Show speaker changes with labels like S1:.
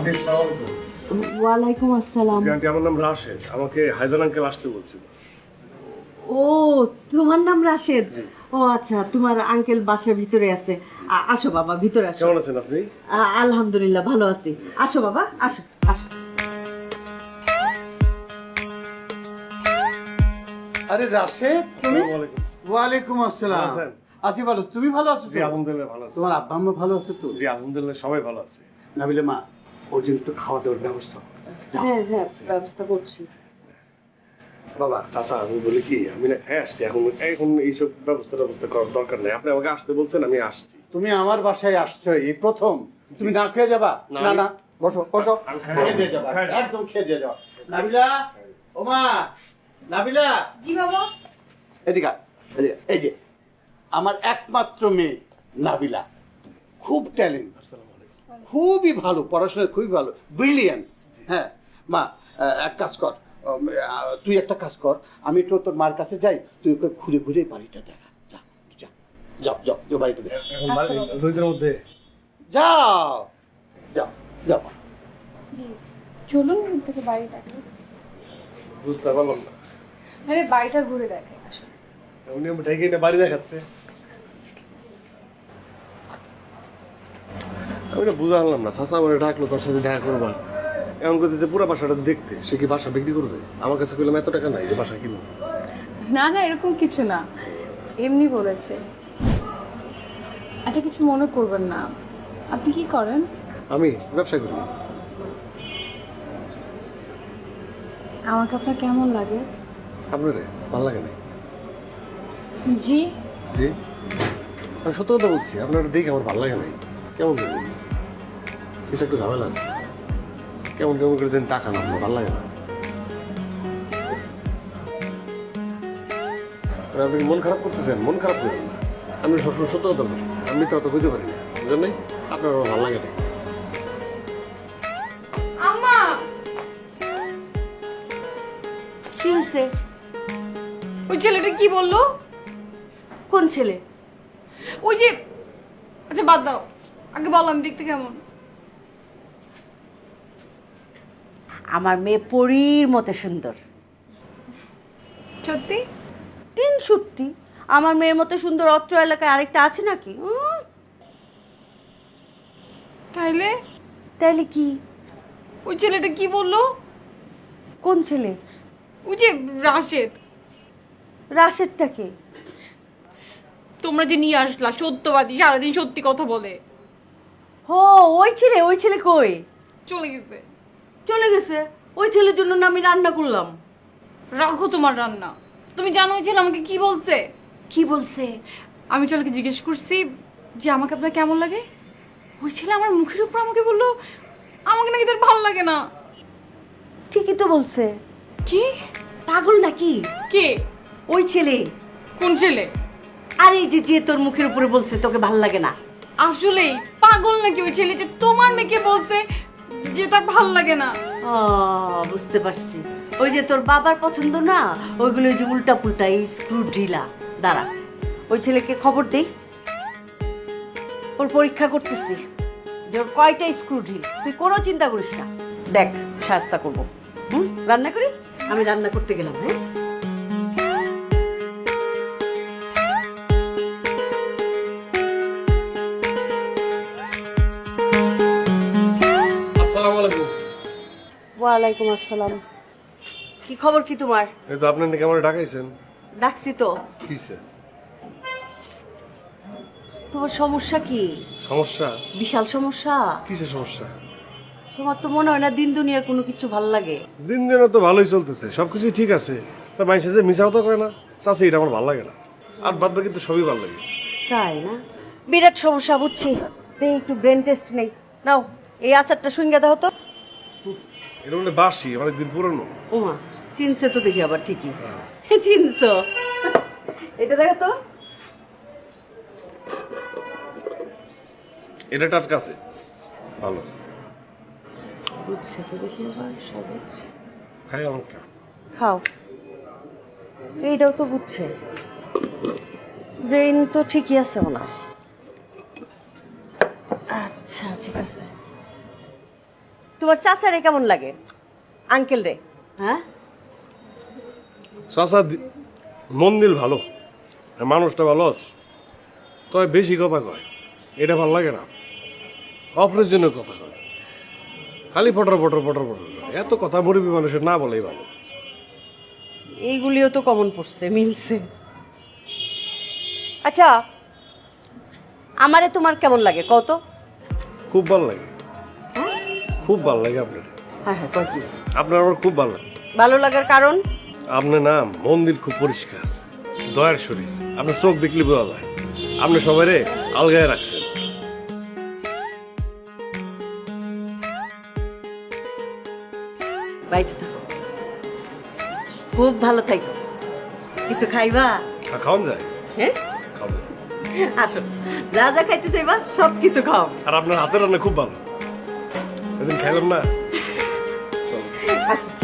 S1: Aunty আসসালামু আলাইকুম
S2: ওয়ালাইকুম আসসালাম।
S1: আন্টি আমার নাম রাশেদ। আমাকে হায়দার আঙ্কেল আসতে বলছিল।
S2: ও তোমার নাম রাশেদ? ও আচ্ছা তোমার আঙ্কেল বাসার ভিতরে আছে। আ- আসো বাবা ভিতরে আসো।
S1: কেমন আছেন আপনি?
S2: আ- আলহামদুলিল্লাহ ভালো আছি। আসো বাবা আসো আসো।
S3: আরে রাশেদ তুমি?
S1: আসসালামু আলাইকুম।
S3: ওয়ালাইকুম আসসালাম।
S1: ভালো আছেন?
S3: ভালো তুমি ভালো আছো তো?
S1: জি আলহামদুলিল্লাহ ভালো আছে।
S3: তোমার আব্বা আম্মা ভালো আছে তো?
S1: জি আলহামদুলিল্লাহ সবাই ভালো আছে।
S3: নাবিলে মা ওর জন্য একটু খাওয়া দাওয়ার ব্যবস্থা
S2: হ্যাঁ হ্যাঁ ব্যবস্থা করছি।
S3: বাবা
S1: চাচা আমি বলি কি আমি না খেয়ে আসছি এখন এখন এইসব ব্যবস্থা ব্যবস্থা করার দরকার নেই। আপনি আমাকে আসতে বলছেন আমি আসছি।
S3: তুমি আমার বাসায় আসছো এই প্রথম। তুমি না খেয়ে যাবা?
S1: না,
S3: না বসো বসো। খেয়ে। দিয়ে যাবা একদম খেয়ে দিয়ে যাও নাবিলা ওমা নাবিলা।
S4: জি বাবা।
S3: এদিকে, এই যে আমার একমাত্র মেয়ে নাবিলা। খুব ট্যালেন্ট খুবই ভালো পড়াশোনায় খুবই ভালো ব্রিলিয়ান্ট হ্যাঁ। মা এক কাজ কর তুই একটা কাজ কর আমি একটু তোর মার কাছে যাই তুই ওকে ঘুরে ঘুরে বাড়িটা দেখা যা যা যাও যাও যাও বাড়িটা দেখা।
S1: এখন মধ্যে?
S3: যাও যাও যাও।
S4: চলুন তোকে বাড়ি দেখে
S1: বুঝতে পারলাম না।
S4: আরে বাড়িটা ঘুরে দেখে আসলে।
S1: উনি আমি ডেকে বাড়ি দেখাচ্ছে। আমি না বুঝা হলাম না। চাচা আমার ডাকলো তোর সাথে দেখা করবা। এমন করতেছে পুরো বাসাটা দেখতে সে কি বাসা বিক্রি করবে? আমার কাছে কইলাম এত টাকা নাই যে বাসা কিনবো
S4: না না এরকম কিছু না। এমনি বলেছে। আচ্ছা কিছু মনে করবেন না। আপনি কি করেন?
S1: আমি ব্যবসা করি।
S4: আমাকে আপনার কেমন লাগে?
S1: আপনার ভালো লাগে না?
S4: জি।
S1: জি। আমি সত্য কথা বলছি আপনার দেখে আমার ভালো লাগে নাই। কেমন লাগে? কিছু একটু ঝামেলা আছে। কেমন কেমন করে যেন টাকা না আপনার ভালো লাগে না। আপনি মন খারাপ করতেছেন? মন খারাপ করবেন আমি সবসময় সত্য কথা বলি আমি তো অত বুঝতে পারি না বুঝলেন নাই? আপনার আমার ভালো লাগে না।
S2: কি হয়েছে?
S4: ওই ছেলেটা কি বলল?
S2: কোন ছেলে?
S4: ওই যে আচ্ছা বাদ দাও। আগে বলো আমি দেখতে কেমন?
S2: আমার মেয়ে পরীর মতো সুন্দর।
S4: সত্যি?
S2: তিন সত্যি আমার মেয়ের মতো সুন্দর অত্র এলাকায় আরেকটা আছে নাকি?
S4: তাইলে?
S2: তাইলে কি?
S4: ওই ছেলেটা কি বলল?
S2: কোন ছেলে?
S4: ওই যে রাশেদ।
S2: রাশেদটাকে
S4: তোমরা যে নিয়ে আসলা সত্যবাদী সারাদিন সত্যি কথা বলে।
S2: হো ওই ছেলে ওই ছেলে কই?
S4: চলে গেছে।
S2: চলে গেছে। ওই ছেলের জন্য না আমি রান্না করলাম।
S4: রাখো তোমার রান্না। তুমি জানো ওই ছেলে আমাকে কি বলছে?
S2: কি বলছে?
S4: আমি ছেলেকে জিজ্ঞেস করছি যে আমাকে আপনার কেমন লাগে? ওই ছেলে আমার মুখের উপর আমাকে বলল আমাকে নাকি তার ভালো লাগে না।
S2: ঠিকই তো বলছে।
S4: কি?
S2: পাগল নাকি?
S4: কে?
S2: ওই ছেলে।
S4: কোন ছেলে?
S2: আর এই যে যে তোর মুখের উপরে বলছে তোকে ভালো লাগে না।
S4: আসলেই পাগল নাকি ওই ছেলে যে তোমার মেয়েকে বলছে যে ভালো লাগে না।
S2: ও, বুঝতে পারছি। ওই যে তোর বাবার পছন্দ না, ওইগুলো ওই যে উল্টা পুল্টা স্ক্রু ঢিলা দাঁড়া, ওই ছেলেকে খবর দেই? ওর পরীক্ষা করতেছি যে ওর কয়টা স্ক্রু ঢিল তুই কোনো চিন্তা করিস না। দেখ সাস্তা করব। হুম? রান্না করি? আমি রান্না করতে গেলাম হ্যাঁ ওয়ালাইকুম আসসালাম। কি খবর কি তোমার?
S1: এই তো আপনি নাকি আমার ডাকাইছেন?
S2: ডাকছি তো।
S1: কিসে?
S2: তোমার সমস্যা কি?
S1: সমস্যা?
S2: বিশাল সমস্যা।
S1: কিসের সমস্যা?
S2: তোমার তো মনে হয় না দিন দুনিয়ার কোনো কিছু ভালো লাগে।
S1: দিন দিন তো ভালোই চলতেছে সবকিছুই ঠিক আছে। তা মানুষের যে মিশাও তো করে না চাষি এটা আমার ভালো লাগে না। আর বাদ বাকি তো সবই ভালো লাগে।
S2: তাই না? বিরাট সমস্যা বুঝছি। দেখি একটু ব্রেন টেস্ট নেই। নাও এই আচারটা সঙ্গে দাও তো।
S1: এটা বলে বাসি অনেকদিন পুরনো।
S2: ওমা চিনছে তো দেখি আবার ঠিকই। চিনছ? এটা দেখো তো।
S1: এটা টাটকা আছে। ভালো।
S2: বুঝছে তো দেখি আবার সবে।
S1: খাই আমার
S2: খাও। এইটাও তো বুঝছে ব্রেন তো ঠিকই আছে ওনার আচ্ছা ঠিক আছে। তোমার চাচারে কেমন লাগে? আঙ্কেল রে হ্যাঁ?
S1: চাচা মন দিল ভালো। মানুষটা ভালো আছে। তবে বেশি কথা কয়। এটা ভালো লাগে না। অপ্রয়োজনীয় কথা কয়। খালি পটর পটর পটর পটর। এত কথা মুরব্বী মানুষের না বলেই ভালো।
S2: এইগুলিও তো কমন পড়ছে মিলছে। আচ্ছা আমারে তোমার কেমন লাগে? কত
S1: খুব ভালো লাগে। খুব ভালো লাগে আপনার।
S2: হ্যাঁ হ্যাঁ কয় কি?
S1: আপনার আমার খুব ভালো লাগে।
S2: ভালো লাগার কারণ?
S1: আপনার নাম মন্দির খুব পরিষ্কার দয়ার শরীর। আপনার চোখ দেখলে বোঝা যায়। আপনি সবাই আলগায় রাখছেন।
S2: বাইচে থাকো। খুব ভালো থাকো। কিছু খাইবা?
S1: খাওয়ান যায়?
S2: হ্যাঁ?
S1: খাব।
S2: আসো। যা যা খাইতে চাইবা সব কিছু খাও।
S1: আর আপনার হাতের রান্না খুব ভালো। এদিন খাইলাম না।
S2: আসো।